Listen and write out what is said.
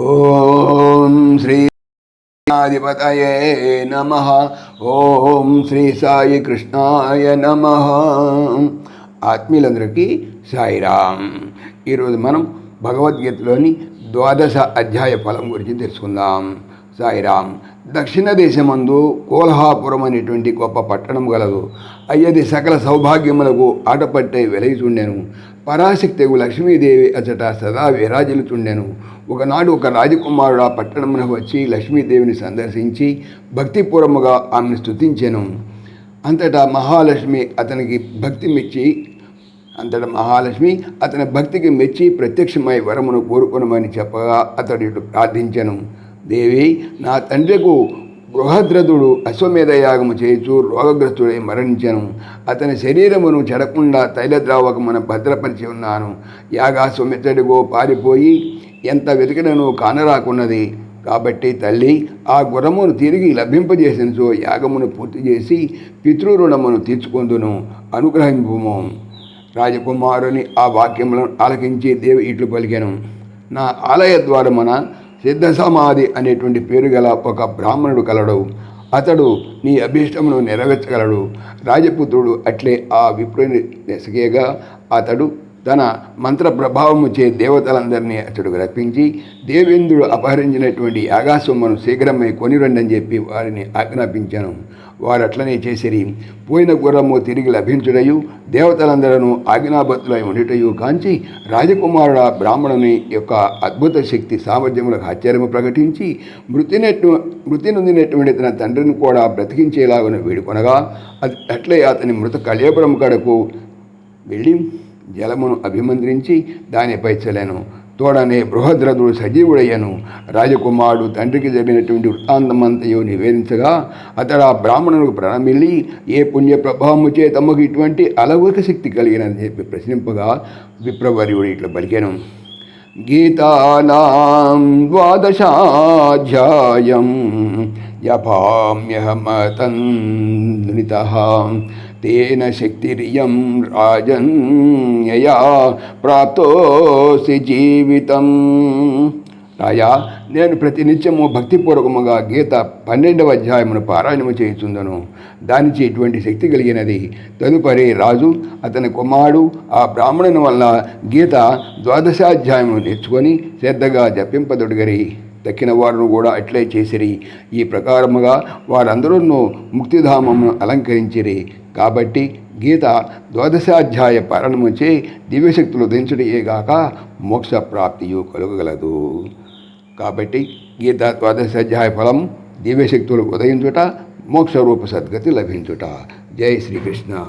ఓం శ్రీ ఆధిపతయే నమ. ఓం శ్రీ సాయి కృష్ణాయ నమ. ఆత్మీయులందరికీ సాయిరామ్ ఈరోజు మనం భగవద్గీతలోని ద్వాదశ అధ్యాయ ఫలం గురించి తెలుసుకుందాం. సాయిరామ్ దక్షిణ దేశమందు కోల్హాపురం అనేటువంటి గొప్ప పట్టణం గలదు. అయ్యది సకల సౌభాగ్యములకు ఆటపట్టే వెలయిచుండెను. పరాశక్తిగు లక్ష్మీదేవి అచట సదా విరాజిల్లుచుండెను. ఒకనాడు ఒక రాజకుమారుడు ఆ పట్టణమునకు వచ్చి లక్ష్మీదేవిని సందర్శించి భక్తిపూర్వముగా ఆమెను స్తుతించెను. అంతటా మహాలక్ష్మి అతనికి భక్తి మెచ్చి అంతట మహాలక్ష్మి అతని భక్తికి మెచ్చి ప్రత్యక్షమై వరమును కోరుకునమని చెప్పగా అతడు ఇటు ప్రార్థించెను. దేవి నా తండ్రికు బృహద్రథుడు అశ్వమేధ యాగము చేయుచు రోగగ్రస్తుడై మరణించను. అతని శరీరమును చెడకుండా తైలద్రావకమున భద్రపరిచి ఉన్నాను. యాగాశ్వమిత్రుడిగో పారిపోయి ఎంత వెతికినను కానరాకున్నది. కాబట్టి తల్లి ఆ గురమును తిరిగి లభింపజేసినచో యాగమును పూర్తి చేసి పితృరుణమును తీర్చుకొందును. అనుగ్రహింపుము. రాజకుమారుని ఆ వాక్యములను ఆలకించి దేవి ఇట్లు పలికెను. నా ఆలయ ద్వారమున సిద్ధ సమాధి అనేటువంటి పేరు గల ఒక బ్రాహ్మణుడు కలడు. అతడు నీ అభీష్టమును నెరవేర్చగలడు. రాజపుత్రుడు అట్లే ఆ విప్రుని నెసగేగా అతడు తన మంత్ర ప్రభావము చే దేవతలందరినీ అతడు రప్పించి దేవేంద్రుడు అపహరించినటువంటి యాగాశ్వమును శీఘ్రమే కొనిరండని చెప్పి వారిని ఆజ్ఞాపించాను. వారు అట్లనే చేసిరి. పోయిన గుర్రము తిరిగి లభించుటయు దేవతలందరూ ఆజ్ఞాబద్ధులై ఉండుటయు కాంచి రాజకుమారుడ బ్రాహ్మణుని యొక్క అద్భుత శక్తి సామర్థ్యములకు ఆశ్చర్యము ప్రకటించి మృతినెట్టు మృతి నొందినటువంటి తన తండ్రిని కూడా బ్రతికించేలాగా వేడుకొనగా అది అట్లే అతని మృత కళ్యాపురం కడకు వెళ్ళి జలమును అభిమంత్రించి దానిపై చలను. తోడనే బృహద్రథుడు సజీవుడయ్యను. రాజకుమారుడు తండ్రికి జరిగినటువంటి వృత్తాంతమంతయు నివేదించగా అతడు ఆ బ్రాహ్మణులకు ప్రణమిల్లి ఏ పుణ్య ప్రభావము చే తమకు ఇటువంటి అలౌకిక శక్తి కలిగినని చెప్పి ప్రశ్నింపగా విప్రవర్యుడు ఇట్లా పలికెను. గీతానాం ద్వాదశాధ్యాయం యభామ్యహమతంద్రిత తేన శక్తిరియం రాజన్ యయా ప్రాప్తోసి జీవితం రాయా నేను ప్రతినిత్యము భక్తిపూర్వకముగా గీత పన్నెండవ అధ్యాయమును పారాయణము చేయుచుందను. దానిచి ఇటువంటి శక్తి కలిగినది. తదుపరి రాజు అతని కుమారుడు ఆ బ్రాహ్మణుని వల్ల గీత ద్వాదశాధ్యాయము నేర్చుకొని శ్రద్ధగా జపింపదొడిగరి. దక్కిన వారును కూడా అట్లే చేసిరి. ఈ ప్రకారముగా వారందరూ ముక్తిధామమును అలంకరించిరి. కాబట్టి గీత ద్వాదశాధ్యాయ పారణముచే దివ్యశక్తులు దించడయేగాక మోక్షప్రాప్తియు కలుగగలదు. కాబట్టి గీత ద్వాదశాధ్యాయ ఫలం దివ్యశక్తులు ఉదయించుట మోక్షరూప సద్గతి లభించుట. జై శ్రీకృష్ణ.